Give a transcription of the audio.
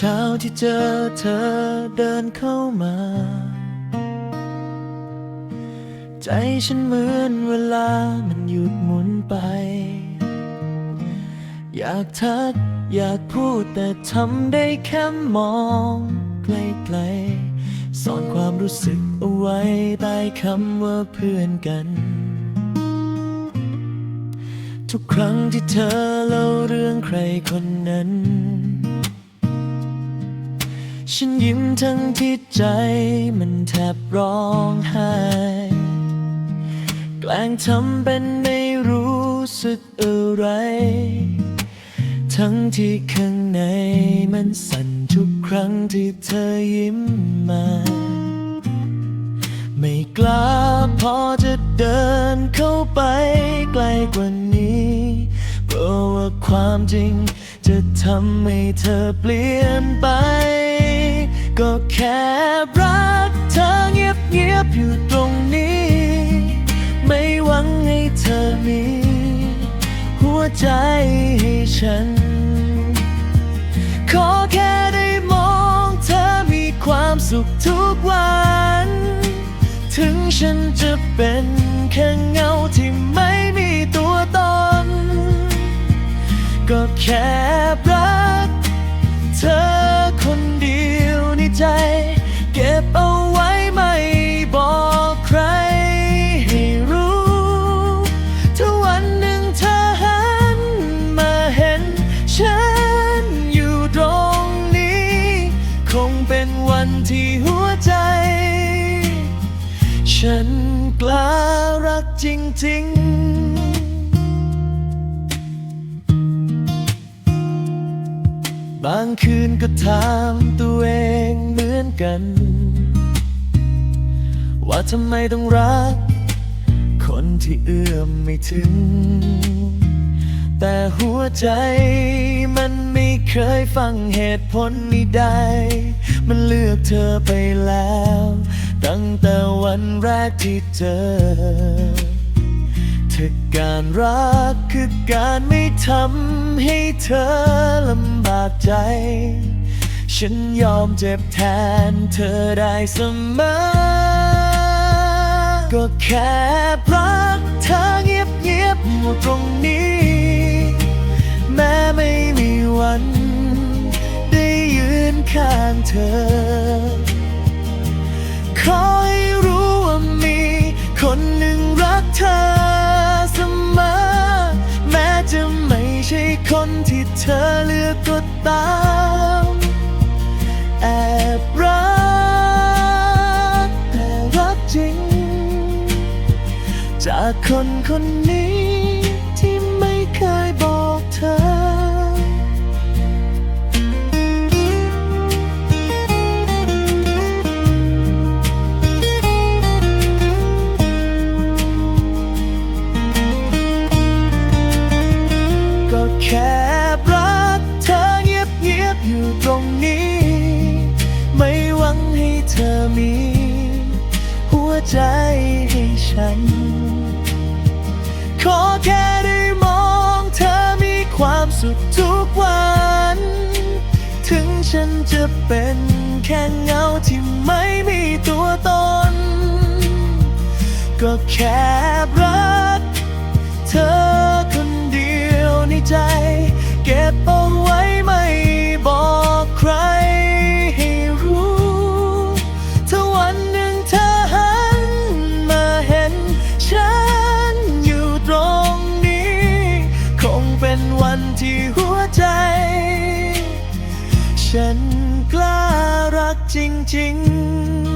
เช้าที่เจอเธอเดินเข้ามา ใจฉันเหมือนเวลามันหยุดหมุนไป อยากทักอยากพูดแต่ทำได้แค่มองไกลๆซ่อนความรู้สึกเอาไว้ใต้คำว่าเพื่อนกัน ทุกครั้งที่เธอเล่าเรื่องใครคนนั้น ฉันยิ้มทั้งที่ใจมันแทบร้องไห้ แกล้งทำเป็นไม่รู้สึกอะไร ทั้งที่ข้างในมันสั่นทุกครั้งที่เธอยิ้มมา ไม่กล้าพอจะเดินเข้าไปใกล้กว่านี้เพราะว่าความจริงจะทำให้เธอเปลี่ยนไป ก็แค่รักเธอเงียบๆอยู่ตรงนี้ ไม่หวังให้เธอมี หัวใจให้ฉัน ขอแค่ได้มองเธอมีความสุขทุกวัน ถึงฉันจะเป็นแค่เงาที่ไม่ เก็บเอาไว้ไม่บอกใครให้รู้ ถ้าวันหนึ่งเธอหันมาเห็น ฉันอยู่ตรงนี้ คงเป็นวันที่หัวใจ ฉันกล้ารักจริงๆบางคืนก็ถามตัวเอง กัน ว่าทำไมต้องรัก คนที่เอื้อมไม่ถึง แต่หัวใจมันไม่เคยฟังเหตุผลนี้ได้ มันเลือกเธอไปแล้ว ตั้งแต่วันแรกที่เจอถ้าการรักคือการไม่ทำให้เธอลำบากใจ ฉันยอมเจ็บแทนเธอได้เสมอ ก็แค่รักเธอเงียบเงียบๆอยู่ตรงนี้ แม้ไม่มีวัน ได้ยืนข้างเธอ ขอให้รู้ว่ามีคนหนึ่งรักเธอเสมอ แม้จะไม่ใช่คนที่เธอเลือกก็ตาม คนคนนี้ที่ไม่เคยบอกเธอ ก็แค่รักเธอเงียบเงียบอยู่ตรงนี้ ไม่หวังให้เธอมี หัวใจ ฉันจะเป็นแค่เงาที่ไม่มีตัวตน ก็แค่รัก เธอคนเดียวในใจ เก็บเอาไว้ไม่บอกใครให้รู้ ถ้าวันหนึ่งเธอหันมาเห็น ฉันอยู่ตรงนี้ คงเป็นวันที่หัวใจ ฉันกล้ารักจริง ๆ